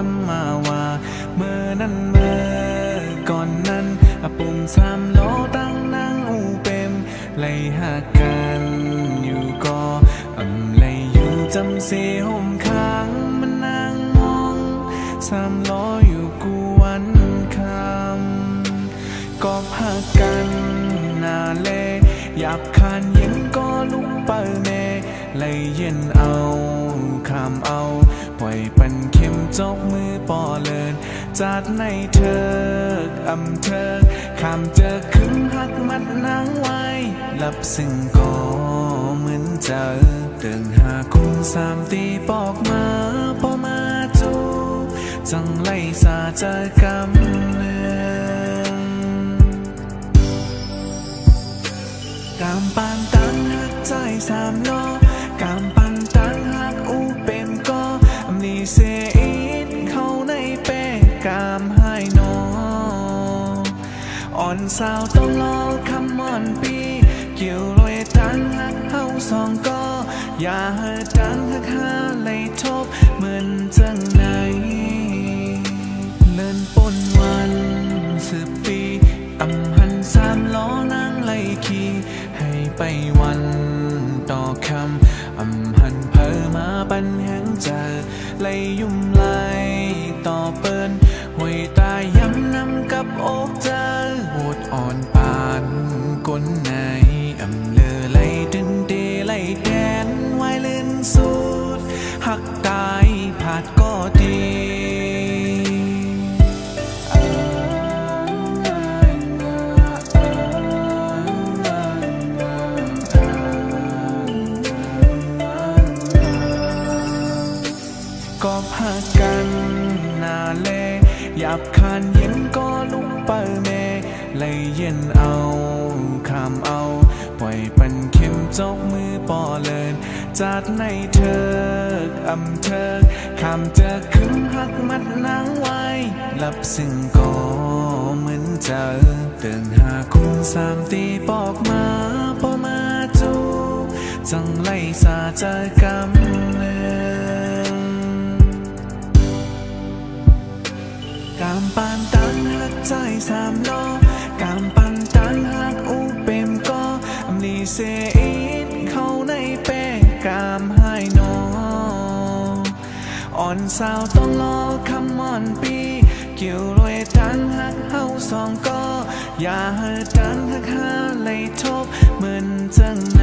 ล้อคำมาว่าเมื่อนั้นเมื่อก่อนนั้นอปุ่มสามล้อตั้งนางอูเปมไล่หากันอยู่ก็อำไลอยู่จำเสห่มค้างมันนางมองสามล้ออยู่กูวันคำก็พากันนาเลหยาบคานเย็นก็ลุกเปิเนเลยเย็นเอา จกมือปอเลินจัดในเธออำเธอคำเจอขึ้นหักมัดนางไว้ลับซึ่งก็เหมือนเจอเดินหาคุณสามตีปอกมาพอมาจูจังไล่สาเจอกำเนืองกามปานตังหักใจสามล้อกามปันตัง นออ่อนสาวต้องรอคำมอนปีเกี่ยวลอยตังหักเฮาสองก็อย่าเฮตังหักหาเลยทบเหมือนจังไหนเลินปนวันสิบปีอำหันสามล้อนางไลขี่ให้ไปวันต่อคำอำหันเพอมาปันแหงเจอไล่ยุ่มไล่ต่อเปิ้นหวยตายากันนาเลหยาบคานเย็นก็ลุกเปิเมเลยเย็นเอาคำเอา ปล่อยปันเข็มจกมือปอเลินจัดในเธออำเธอคำเจอขึ้นหักมัดนางไว้ลับซึ่งก็เหมือนเจอเดินหาคุณสามตีปอกมาพอมาจูจังไล่สาเจอกำเนิงามปานตังหักใจสามล้อกามปันตังหักอูเปมก็มีเสียอิดเข้าในเป้กามให้นออ่อนสาวต้องรอคำมอนปีเกี่ยวลอยตังหักเฮาสองก็อย่าเฮอตังหักหาเลยทบเหมือนจัง